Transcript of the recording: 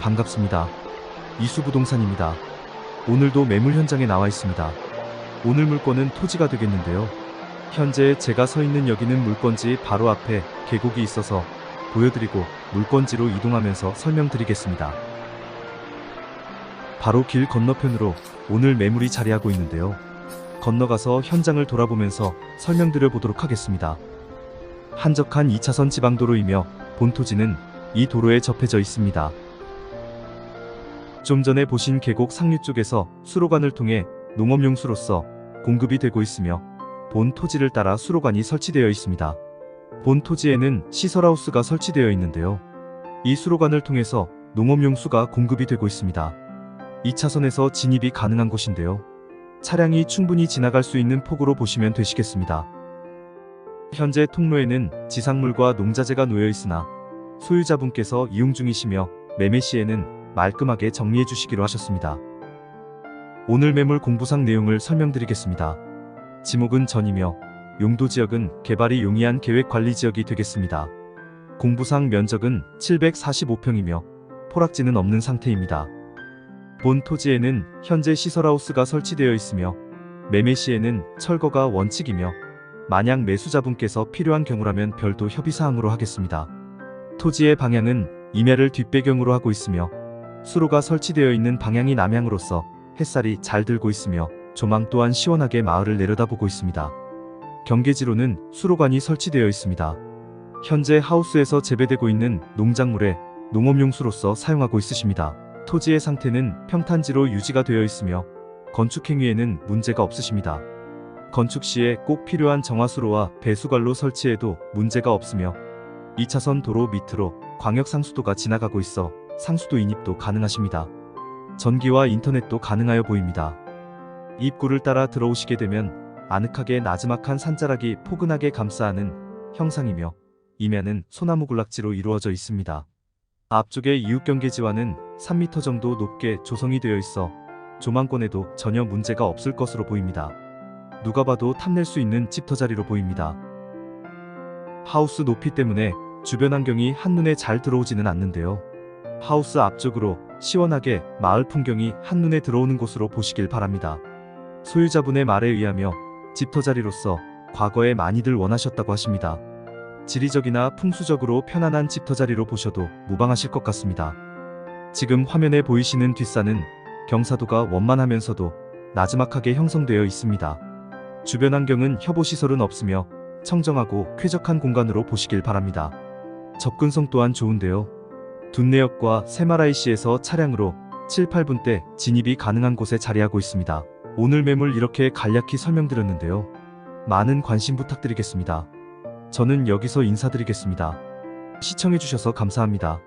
반갑습니다. 이수부동산입니다. 오늘도 매물 현장에 나와 있습니다. 오늘 물건은 토지가 되겠는데요. 현재 제가 서 있는 여기는 물건지 바로 앞에 계곡이 있어서 보여드리고 물건지로 이동하면서 설명드리겠습니다. 바로 길 건너편으로 오늘 매물이 자리하고 있는데요. 건너가서 현장을 돌아보면서 설명드려 보도록 하겠습니다. 한적한 2차선 지방도로이며 본 토지는 이 도로에 접해져 있습니다. 좀 전에 보신 계곡 상류 쪽에서 수로관을 통해 농업용 수로서 공급이 되고 있으며 본 토지를 따라 수로관이 설치되어 있습니다. 본 토지에는 시설하우스가 설치되어 있는데요. 이 수로관을 통해서 농업용 수가 공급이 되고 있습니다. 2차선에서 진입이 가능한 곳인데요. 차량이 충분히 지나갈 수 있는 폭으로 보시면 되시겠습니다. 현재 통로에는 지상물과 농자재가 놓여 있으나 소유자분께서 이용 중이시며 매매 시에는 말끔하게 정리해 주시기로 하셨습니다. 오늘 매물 공부상 내용을 설명드리겠습니다. 지목은 전이며 용도 지역은 개발이 용이한 계획 관리 지역이 되겠습니다. 공부상 면적은 745평이며 포락지는 없는 상태입니다. 본 토지에는 현재 시설하우스가 설치되어 있으며 매매 시에는 철거가 원칙이며 만약 매수자분께서 필요한 경우라면 별도 협의사항으로 하겠습니다. 토지의 방향은 임야를 뒷배경으로 하고 있으며 수로가 설치되어 있는 방향이 남향으로서 햇살이 잘 들고 있으며 조망 또한 시원하게 마을을 내려다보고 있습니다. 경계지로는 수로관이 설치되어 있습니다. 현재 하우스에서 재배되고 있는 농작물에 농업용수로서 사용하고 있으십니다. 토지의 상태는 평탄지로 유지가 되어 있으며 건축 행위에는 문제가 없으십니다. 건축 시에 꼭 필요한 정화수로와 배수관로 설치에도 문제가 없으며 2차선 도로 밑으로 광역 상수도가 지나가고 있어 상수도 인입도 가능하십니다. 전기와 인터넷도 가능하여 보입니다. 입구를 따라 들어오시게 되면 아늑하게 나지막한 산자락이 포근하게 감싸하는 형상이며 이면은 소나무 군락지로 이루어져 있습니다. 앞쪽의 이웃 경계지와는 3m 정도 높게 조성이 되어 있어 조망권에도 전혀 문제가 없을 것으로 보입니다. 누가 봐도 탐낼 수 있는 집터 자리로 보입니다. 하우스 높이 때문에 주변 환경이 한눈에 잘 들어오지는 않는데요. 하우스 앞쪽으로 시원하게 마을 풍경이 한눈에 들어오는 곳으로 보시길 바랍니다. 소유자분의 말에 의하며 집터 자리로서 과거에 많이들 원하셨다고 하십니다. 지리적이나 풍수적으로 편안한 집터 자리로 보셔도 무방하실 것 같습니다. 지금 화면에 보이시는 뒷산은 경사도가 원만하면서도 나지막하게 형성되어 있습니다. 주변 환경은 협오시설은 없으며 청정하고 쾌적한 공간으로 보시길 바랍니다. 접근성 또한 좋은데요. 둔내역과 세마라이시에서 차량으로 7, 8분대 진입이 가능한 곳에 자리하고 있습니다. 오늘 매물 이렇게 간략히 설명드렸는데요. 많은 관심 부탁드리겠습니다. 저는 여기서 인사드리겠습니다. 시청해주셔서 감사합니다.